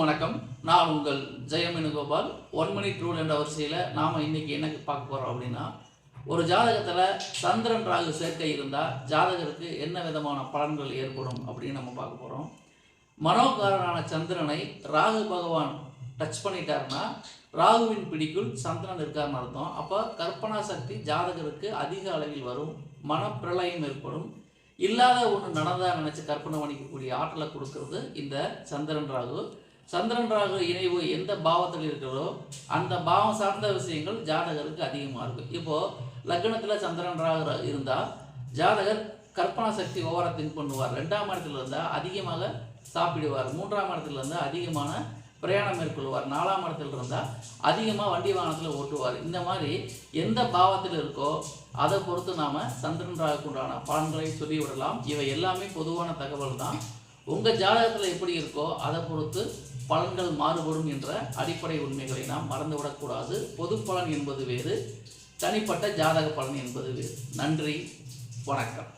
வணக்கம். நான் உங்கள் ஜெயமேனுகோபால். ஒன் மினிட் ரூல் என்ற வரிசையில் நாம் இன்னைக்கு என்ன பார்க்க போகிறோம் அப்படின்னா ஒரு ஜாதகத்தில் சந்திரன் ராகு சேர்க்கை இருந்தால் ஜாதகருக்கு என்ன விதமான பலன்கள் ஏற்படும் அப்படின்னு நம்ம பார்க்க போகிறோம் மனோகாரனான சந்திரனை ராகு பகவான் டச் பண்ணிட்டாருன்னா ராகுவின் பிடிக்குள் சந்திரன் இருக்காருன்னு அர்த்தம். அப்போ கற்பனா சக்தி ஜாதகருக்கு அதிக அளவில் வரும் மனப்பிரளயம் ஏற்படும். இல்லாத ஒன்று நடந்தா நினச்சி கற்பனை பண்ணிக்கக்கூடிய ஆற்றலை கொடுக்கறது இந்த சந்திரன் ராகு. சந்திரன் ராகு இணைவு எந்த பாவத்தில் இருக்கிறதோ அந்த பாவம் சார்ந்த விஷயங்கள் ஜாதகருக்கு அதிகமாக இருக்கும் இப்போது லக்னத்தில் சந்திரன் ராகு இருந்தால் ஜாதகர் கற்பனா சக்தி ஓவரா திங்க் பண்ணுவார். ரெண்டாம் இடத்துல இருந்தால் அதிகமாக சாப்பிடுவார். மூன்றாம் இடத்துல இருந்தால் அதிகமான பிரயாணம் மேற்கொள்வார். நாலாம் இடத்துல இருந்தால் அதிகமாக வண்டி வாகனத்தில் ஓட்டுவார். இந்த மாதிரி எந்த பாவத்தில் இருக்கோ அதை பொறுத்து நாம் சந்திரன் ராகுக்குண்டான பலன்களை சொல்லிவிடலாம். இவை எல்லாமே பொதுவான தகவல் தான் உங்கள் ஜாதகத்தில் எப்படி இருக்கோ அதை பொறுத்து பலன்கள் மாறுபடும் என்ற அடிப்படை உண்மைகளை நாம் மறந்துவிடக்கூடாது. பொது பலன் என்பது வேறு தனிப்பட்ட ஜாதக பலன் என்பது வேறு. நன்றி வணக்கம்.